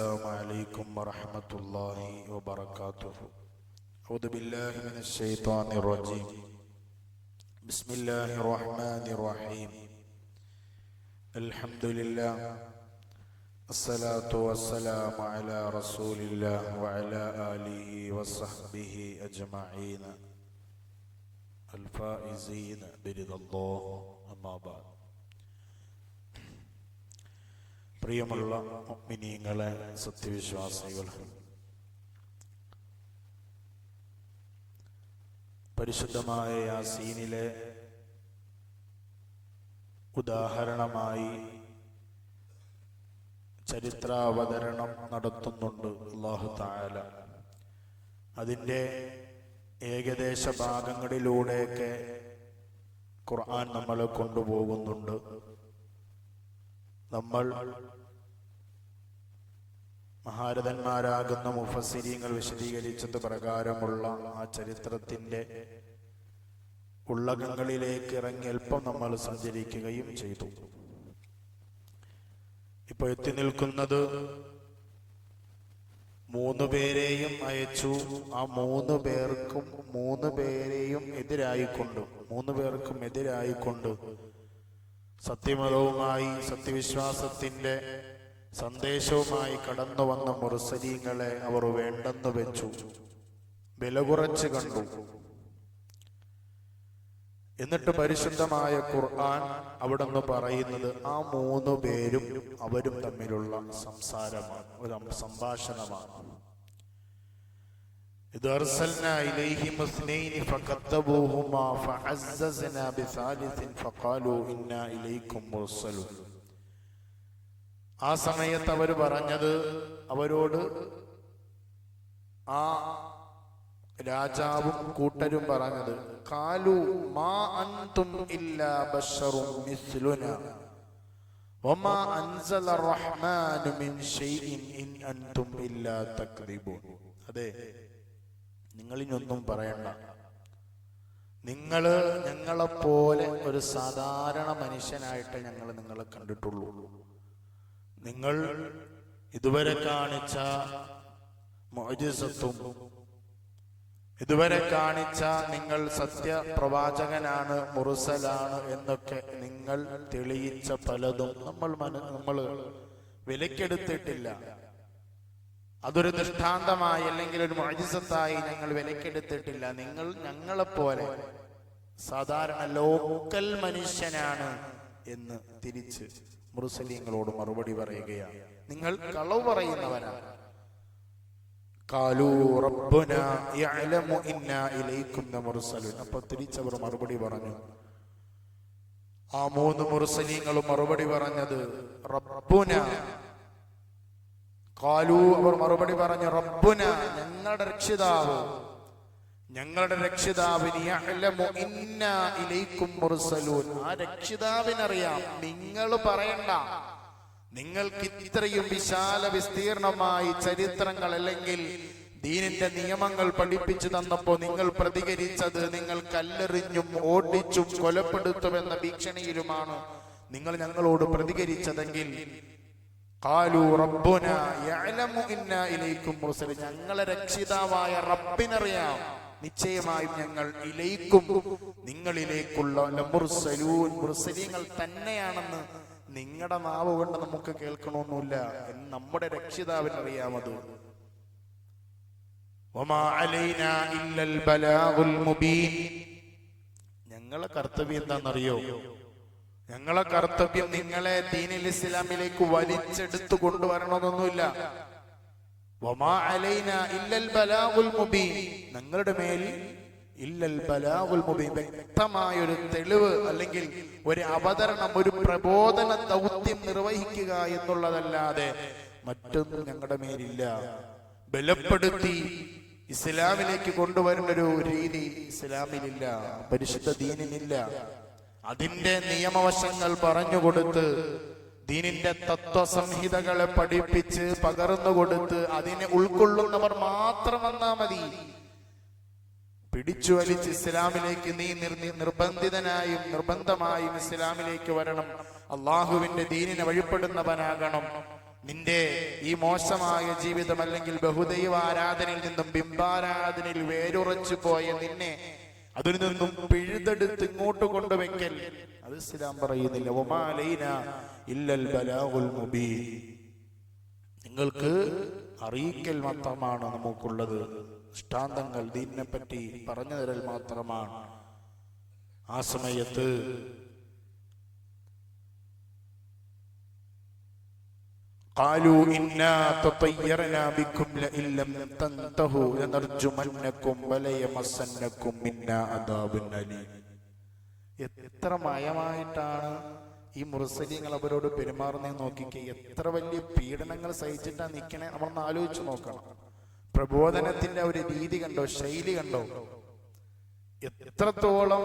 السلام عليكم ورحمة الله وبركاته. أعوذ بالله من الشيطان الرجيم. بسم الله الرحمن الرحيم. الحمد لله. الصلاة والسلام على رسول الله وعلى آله وصحبه أجمعين. الفائزين برضا الله أما بعد. പ്രിയമുള്ള മിനിങ്ങളെ സത്യവിശ്വാസികൾ പരിശുദ്ധമായ യാസീനിലെ ഉദാഹരണമായി ചരിത്രാവതരണം നടത്തുന്നുണ്ട് അള്ളാഹു താല അതിന്റെ ഏകദേശ ഭാഗങ്ങളിലൂടെയൊക്കെ ഖുർആൻ നമ്മളെ കൊണ്ടുപോകുന്നുണ്ട്. നമ്മൾ മഹാരഥന്മാരാകുന്ന മുഫസിരിങ്ങൾ വിശദീകരിച്ചത് പ്രകാരമുള്ള ആ ചരിത്രത്തിന്റെ ഉള്ളകങ്ങളിലേക്ക് ഇറങ്ങി അല്പം നമ്മൾ സഞ്ചരിക്കുകയും ചെയ്തു. ഇപ്പൊ എത്തി നിൽക്കുന്നത് മൂന്ന് പേരെയും അയച്ചു. ആ മൂന്ന് പേർക്കും മൂന്ന് പേരെയും എതിരായിക്കൊണ്ട് മൂന്ന് പേർക്കും എതിരായിക്കൊണ്ട് സത്യമതവുമായി സത്യവിശ്വാസത്തിന്റെ സന്ദേശവുമായി കടന്നു വന്ന മുറസലീങ്ങളെ അവർ വേണ്ടെന്ന് വെച്ചു. വില കുറച്ച് കണ്ടു. എന്നിട്ട് പരിശുദ്ധമായ ഖുർആൻ അവിടെ നിന്ന് പറയുന്നത് ആ മൂന്ന് പേരും അവരും തമ്മിലുള്ള സംസാരമാണ് ഒരു സംഭാഷണമാണ്. إذ أرسلنا إليهم اثنين فكذبوهما فعززنا بثالث فقالوا إنا إليكم مرسلون ആ സമയത്ത് അവർ പറഞ്ഞത് അവരോട് ആ രാജാവും കൂട്ടരും പറഞ്ഞത് കാലു മാ അൻതും ഇല്ലാ ബശറും മിസ്ലുന വമാ അൻസല റഹ്മാനു മിൻ ഷൈഇൻ ഇൻ അൻതും ഇല്ലാ തക്ദിബൂൻ അതെ നിങ്ങളിനൊന്നും പറയണ്ട. നിങ്ങൾ ഞങ്ങളെപ്പോലെ ഒരു സാധാരണ മനുഷ്യനായിട്ട് ഞങ്ങൾ നിങ്ങളെ കണ്ടിട്ടുള്ളൂ. നിങ്ങൾ ഇതുവരെ കാണിച്ച മോജിസത്വം ഇതുവരെ കാണിച്ച നിങ്ങൾ സത്യപ്രവാചകനാണ് മുറുസലാണ് എന്നൊക്കെ നിങ്ങൾ തെളിയിച്ച പലതും നമ്മൾ നമ്മൾ വിലക്കെടുത്തിട്ടില്ല. അതൊരു ദൃഷ്ടാന്തമായി അല്ലെങ്കിൽ ഒരു മഴസത്തായി ഞങ്ങൾ വിലക്കെടുത്തിട്ടില്ല. നിങ്ങൾ ഞങ്ങളെപ്പോലെ സാധാരണ ലോക്കൽ മനുഷ്യനാണ് എന്ന് തിരിച്ച് മുറുസലീങ്ങളോട് മറുപടി പറയുകയാണ്. നിങ്ങൾ കളവ് പറയുന്നവരാണ് അപ്പൊ തിരിച്ചവർ മറുപടി പറഞ്ഞു. ആ മൂന്ന് മുർസലീങ്ങളും മറുപടി പറഞ്ഞത് റബ്ബുന കാലു അവർ മറുപടി പറഞ്ഞു റബ്ബുന ഞങ്ങളുടെ രക്ഷിതാവ്. ഞങ്ങളുടെ മുർസലൂൻ. ആ രക്ഷിതാവിനറിയാം നിങ്ങൾ പറയണ്ട. നിങ്ങൾക്ക് ഇത്രയും വിശാല വിസ്തീർണമായി ചരിത്രങ്ങൾ അല്ലെങ്കിൽ ദീനിന്റെ നിയമങ്ങൾ പഠിപ്പിച്ചു തന്നപ്പോ നിങ്ങൾ പ്രതികരിച്ചത് നിങ്ങൾ കല്ലെറിഞ്ഞും ഓടിച്ചും കൊലപ്പെടുത്തുമെന്ന ഭീഷണിയിലുമാണ്. നിങ്ങൾ ഞങ്ങളോട് പ്രതികരിച്ചതെങ്കിൽ ഞങ്ങളെ രക്ഷിതാവായ റബ്ബിനറിയാം. നിശ്ചയമായും ഞങ്ങൾ ഇലയിക്കും നിങ്ങളിലേക്കുള്ള മുർസലീങ്ങൾ തന്നെയാണെന്ന് നിങ്ങളുടെ നാവ് കൊണ്ട് നമുക്ക് എന്ന് നമ്മുടെ ബലാഗുൽ മുബീൻ. ഞങ്ങളെ കർത്തവ്യം എന്താണെന്നറിയോ? ഞങ്ങളെ കർത്തവ്യം നിങ്ങളെ ദീനിൽ ഇസ്ലാമിലേക്ക് വലിച്ചെടുത്തു കൊണ്ടുവരണമെന്നൊന്നുമില്ല. ഞങ്ങളുടെ മേൽ ഇല്ലൽ ബലാവുൽ മുബീൻ വ്യക്തമായ ഒരു തെളിവ് അല്ലെങ്കിൽ ഒരു അവതരണം ഒരു പ്രബോധന ദൗത്യം നിർവഹിക്കുക എന്നുള്ളതല്ലാതെ മറ്റൊന്നും ഞങ്ങളുടെ മേലില്ല. ബലപ്പെടുത്തി ഇസ്ലാമിലേക്ക് കൊണ്ടുവരുന്ന ഒരു രീതി ഇസ്ലാമിലില്ല പരിശുദ്ധ ദീനിനില്ല. അതിന്റെ നിയമവശങ്ങൾ പറഞ്ഞുകൊടുത്ത് ദീനിന്റെ തത്വസംഹിതകളെ പഠിപ്പിച്ച് പകർന്നു കൊടുത്ത് അതിനെ ഉൾക്കൊള്ളുന്നവർ മാത്രം വന്നാ മതി. പിടിച്ചു വലിച്ച് ഇസ്ലാമിലേക്ക് നീ നിർ- നിർബന്ധിതനായും നിർബന്ധമായും ഇസ്ലാമിലേക്ക് വരണം. അള്ളാഹുവിന്റെ ദീനിനെ വഴിപ്പെടുന്നവനാകണം. നിന്റെ ഈ മോശമായ ജീവിതം അല്ലെങ്കിൽ ബഹുദൈവ ആരാധനയിൽ നിന്നും ബിംബാരാധനയിൽ വേരുറച്ചു പോയ നിന്നെ അതിൽ നിന്നും പിഴുതെടുത്ത് ഇങ്ങോട്ട് കൊണ്ടുവെക്കൽ. അത് ഇസ്ലാം പറയുന്നില്ല. ഇല്ലൽ ബലാഹുൽ നിങ്ങൾക്ക് അറിയിക്കൽ മാത്രമാണ് നമുക്കുള്ളത്. ദൃഷ്ടാന്തങ്ങൾ ദീനിനെ പറ്റി പറഞ്ഞു തരൽ മാത്രമാണ്. ആ സമയത്ത് قالوا إنا تطيرنا بكم لئن لم تنتهوا لنرجمنكم وليمسنكم منا عذاب أليم എത്ര മയമായിട്ടാണ് ഈ മുറസലിങ്ങൾ അവരോട് പെരുമാറുന്നതെന്ന് നോക്കിക്കേ എത്ര വലിയ പീഡനങ്ങൾ സഹിച്ചിട്ടാ നിൽക്കണേ നമ്മളൊന്ന് ആലോചിച്ച് നോക്കണം പ്രബോധനത്തിന്റെ ഒരു രീതി കണ്ടോ ശൈലി കണ്ടോ എത്രത്തോളം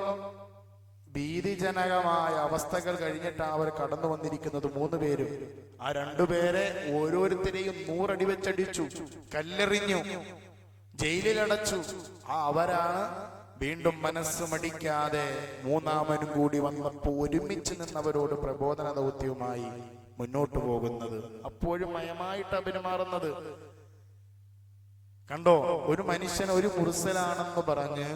ഭീതിജനകമായ അവസ്ഥകൾ കഴിഞ്ഞിട്ടാണ് അവർ കടന്നു വന്നിരിക്കുന്നത് മൂന്ന് പേരും ആ രണ്ടുപേരെ ഓരോരുത്തരെയും നൂറടി വെച്ചടിച്ചു കല്ലെറിഞ്ഞു ജയിലിലടച്ചു. ആ അവരാണ് വീണ്ടും മനസ്സ് മടിക്കാതെ മൂന്നാമനും കൂടി വന്നപ്പോ ഒരുമിച്ച് നിന്നവരോട് പ്രബോധന ദൗത്യവുമായി മുന്നോട്ട് പോകുന്നത്. അപ്പോഴും മയമായിട്ട് പെരുമാറുന്നത് കണ്ടോ ഒരു മനുഷ്യൻ ഒരു മുറിസലാണെന്ന് പറഞ്ഞ്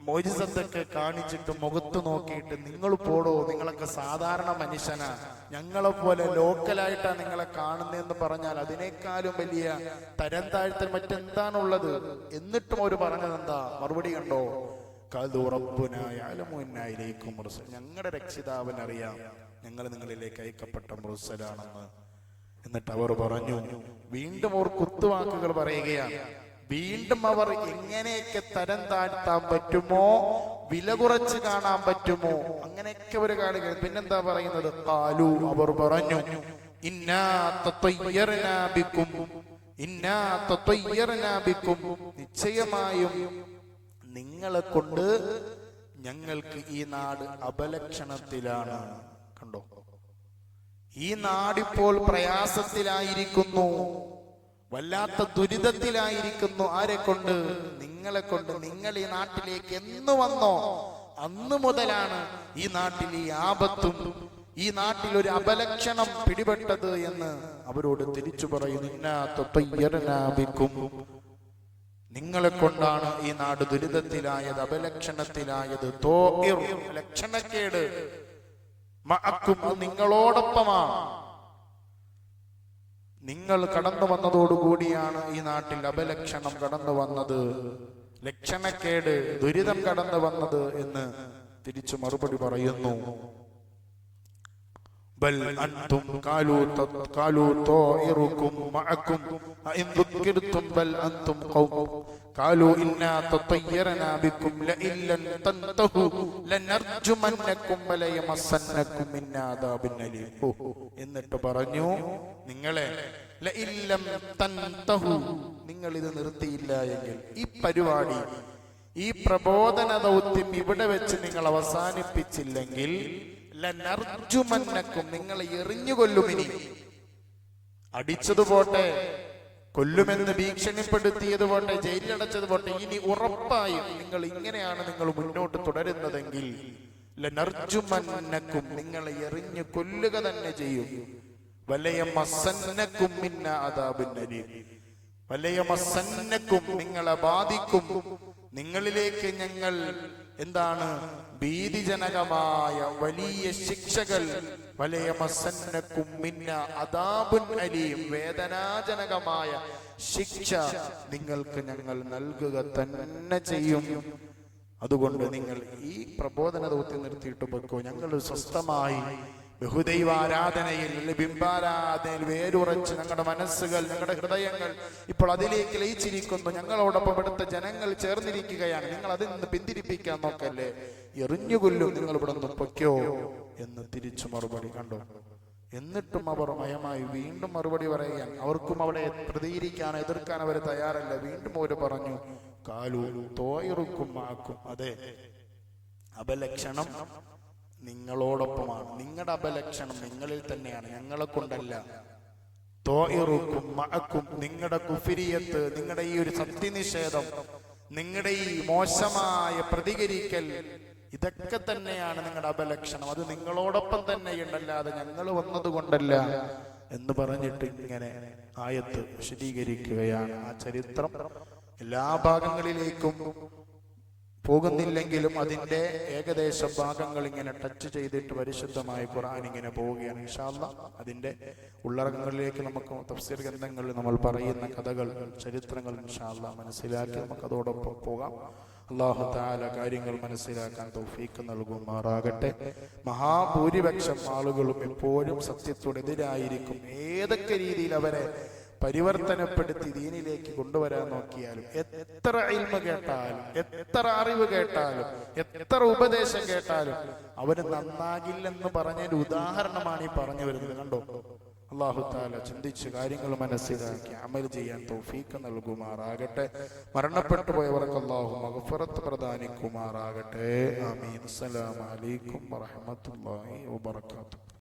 മോജിസത്തൊക്കെ കാണിച്ചിട്ട് മുഖത്ത് നോക്കിയിട്ട് നിങ്ങൾ പോടോ നിങ്ങളൊക്കെ സാധാരണ മനുഷ്യനാ. ഞങ്ങളെ പോലെ ലോക്കലായിട്ടാ നിങ്ങളെ കാണുന്നതെന്ന് പറഞ്ഞാൽ അതിനേക്കാളും വലിയ തരം താഴ്ത്തൽ മറ്റെന്താണുള്ളത്? എന്നിട്ടും അവർ പറഞ്ഞത് എന്താ മറുപടി കണ്ടോ? കതുറപ്പുനായാലും ഞങ്ങളുടെ രക്ഷിതാവിനറിയാം ഞങ്ങൾ നിങ്ങളിലേക്ക് അയക്കപ്പെട്ട മുറിസലാണെന്ന് എന്നിട്ട് അവർ പറഞ്ഞു വീണ്ടും അവർ കുത്തുവാക്കുകൾ പറയുകയാണ് വീണ്ടും അവർ എങ്ങനെയൊക്കെ തരം താഴ്ത്താൻ പറ്റുമോ? വില കുറച്ച് കാണാൻ പറ്റുമോ? അങ്ങനെയൊക്കെ അവർ കാണുക പിന്നെന്താ പറയുന്നത്? കാലു അവർ പറഞ്ഞു ഇന്നാത്തയ്യറിനാപിക്കും ഇന്നാത്തയ്യറിനാപിക്കും നിശ്ചയമായും നിങ്ങളെ കൊണ്ട് ഞങ്ങൾക്ക് ഈ നാട് അപലക്ഷണത്തിലാണ്. കണ്ടോ? ഈ നാടിപ്പോൾ പ്രയാസത്തിലായിരിക്കുന്നു. വല്ലാത്ത ദുരിതത്തിലായിരിക്കുന്നു. ആരെ കൊണ്ട്? നിങ്ങളെ കൊണ്ട്. നിങ്ങൾ ഈ നാട്ടിലേക്ക് എന്ന് വന്നോ? അന്ന് മുതലാണ് ഈ നാട്ടിൽ ഈ ആപത്തും ഈ നാട്ടിൽ ഒരു അപലക്ഷണം പിടിപെട്ടത് എന്ന് അവരോട് തിരിച്ചു പറയുന്നു. നിങ്ങളെ കൊണ്ടാണ് ഈ നാട് ദുരിതത്തിലായത് അപലക്ഷണത്തിലായത്. ലക്ഷണക്കേട്. മഅക്കും നിങ്ങളോടൊപ്പമാണ്. നിങ്ങൾ കടന്നു വന്നതോടുകൂടിയാണ് ഈ നാട്ടിൽ അപലക്ഷണം കടന്നു വന്നത്. ലക്ഷണക്കേട് ദുരിതം കടന്നു വന്നത് എന്ന് തിരിച്ചു മറുപടി പറയുന്നു. بل أنتم قالوا قالوا طائركم معكم أئن ذكرتم بل أنتم قوم قالوا إنا تطيرنا بكم لئن لم تنتهوا لنرجمنكم وليمسنكم منا عذاب أليم എന്നിട്ട് പറഞ്ഞു നിങ്ങളെ ലഇല്ലം തൻതഹു നിങ്ങൾ ഇത് നിർത്തിയില്ല എങ്കിൽ ഈ പരിപാടി ഈ പ്രബോധന ദൗത്യം ഇവിടെ വെച്ച് നിങ്ങൾ അവസാനിപ്പിച്ചില്ലെങ്കിൽ ലനർജുമന്നക്കും നിങ്ങൾ എറിഞ്ഞു കൊല്ലുമിനി അടിച്ചത് പോട്ടെ കൊല്ലുമെന്ന് ഭീഷണിപ്പെടുത്തിയത് പോട്ടെ ജയിലിലടച്ചത് പോട്ടെ ഇനി ഉറപ്പായും നിങ്ങൾ ഇങ്ങനെയാണ് നിങ്ങൾ മുന്നോട്ട് തുടരുന്നതെങ്കിൽ ലനർജുമന്നക്കും നിങ്ങളെ എറിഞ്ഞു കൊല്ലുക തന്നെ ചെയ്യും. വലയ മസന്നക്കും മിന്ന അതാബിന്നരീം വലയ മസന്നക്കും നിങ്ങളെ ബാധിക്കും. നിങ്ങളിലേക്ക് ഞങ്ങൾ എന്താണ് ഭീതിജനകമായ വലിയ ശിക്ഷകൾ? വലയ മസന്നക്കും അതാബുൻ അലിയും വേദനാജനകമായ ശിക്ഷ നിങ്ങൾക്ക് ഞങ്ങൾ നൽകുക തന്നെ ചെയ്യും. അതുകൊണ്ട് നിങ്ങൾ ഈ പ്രബോധന ദൗത്യം നിർത്തിയിട്ട് വെക്കോ ഞങ്ങൾ സ്വസ്ഥമായി ബഹുദൈവ ആരാധനയിൽ അല്ലെങ്കിൽ ബിംബാരാധനയിൽ വേരുറച്ച് ഞങ്ങളുടെ മനസ്സുകൾ ഞങ്ങളുടെ ഹൃദയങ്ങൾ ഇപ്പോൾ അതിലേക്ക് ലയിച്ചിരിക്കുന്നു. ഞങ്ങളോടൊപ്പം ഇവിടുത്തെ ജനങ്ങൾ ചേർന്നിരിക്കുകയാണ്. നിങ്ങൾ അതിൽ നിന്ന് പിന്തിരിപ്പിക്കാൻ നോക്കല്ലേ? എറിഞ്ഞുകൊല്ലും നിങ്ങൾ ഇവിടെ നിന്ന് പൊയ്ക്കോ എന്ന് തിരിച്ചു മറുപടി കണ്ടോ. എന്നിട്ടും അവർ മയമായി വീണ്ടും മറുപടി പറയുക അവർക്കും അവിടെ പ്രതികരിക്കാൻ എതിർക്കാൻ അവർ തയ്യാറല്ല. വീണ്ടും അവർ പറഞ്ഞു കാലു തോയറുക്കും ആക്കും. അതെ. അപലക്ഷണം നിങ്ങളോടൊപ്പമാണ്. നിങ്ങളുടെ അപലക്ഷണം നിങ്ങളിൽ തന്നെയാണ്. ഞങ്ങളെ കൊണ്ടല്ല. തോയിറുക്കും മഴക്കും നിങ്ങളുടെ കുഫിരിയത്ത് നിങ്ങളുടെ ഈ ഒരു സത്യനിഷേധം നിങ്ങളുടെ ഈ മോശമായ പ്രതികരിക്കൽ ഇതൊക്കെ തന്നെയാണ് നിങ്ങളുടെ അപലക്ഷണം. അത് നിങ്ങളോടൊപ്പം തന്നെ ഉണ്ടല്ലാതെ ഞങ്ങൾ വന്നത് കൊണ്ടല്ല എന്ന് പറഞ്ഞിട്ട് ഇങ്ങനെ ആയത്ത് വിശദീകരിക്കുകയാണ് ആ ചരിത്രം. എല്ലാ ഭാഗങ്ങളിലേക്കും പോകുന്നില്ലെങ്കിലും അതിന്റെ ഏകദേശ ഭാഗങ്ങൾ ഇങ്ങനെ ടച്ച് ചെയ്തിട്ട് പരിശുദ്ധമായി ഖുർആൻ ഇങ്ങനെ പോവുകയാണ് ഇഷാല്ല അതിന്റെ ഉള്ളടക്കങ്ങളിലേക്ക് നമുക്ക് തഫ്സീർ ഗ്രന്ഥങ്ങളിൽ നമ്മൾ പറയുന്ന കഥകൾ ചരിത്രങ്ങൾ ഇൻഷാല്ല മനസ്സിലാക്കി നമുക്ക് അതോടൊപ്പം പോകാം. അള്ളാഹു താല കാര്യങ്ങൾ മനസ്സിലാക്കാൻ തൗഫീക്ക് നൽകുമാറാകട്ടെ. മഹാഭൂരിപക്ഷം ആളുകളും എപ്പോഴും സത്യത്തോടെതിരായിരിക്കും ഏതൊക്കെ രീതിയിൽ അവരെ പരിവർത്തനപ്പെടുത്തി ദീനിലേക്ക് കൊണ്ടുവരാൻ നോക്കിയാലും എത്ര ഇൽമ കേട്ടാലും എത്ര അറിവ് കേട്ടാലും എത്ര ഉപദേശം കേട്ടാലും അവന് നന്നാകില്ലെന്ന് പറഞ്ഞൊരു ഉദാഹരണമാണ് ഈ പറഞ്ഞു വരുന്നത്. കണ്ടോ? അള്ളാഹു താല ചിന്തിച്ച് കാര്യങ്ങൾ മനസ്സിലാക്കി അമൽ ചെയ്യാൻ തൗഫീക്ക് നൽകുമാറാകട്ടെ. മരണപ്പെട്ടു പോയവർക്ക് അള്ളാഹു മഹഫറത്ത് പ്രദാനിക്കുമാറാകട്ടെ. അമീൻ അസ്സലാമു അലൈക്കും വറഹ്മത്തുള്ളാഹി വബറകാതുഹു.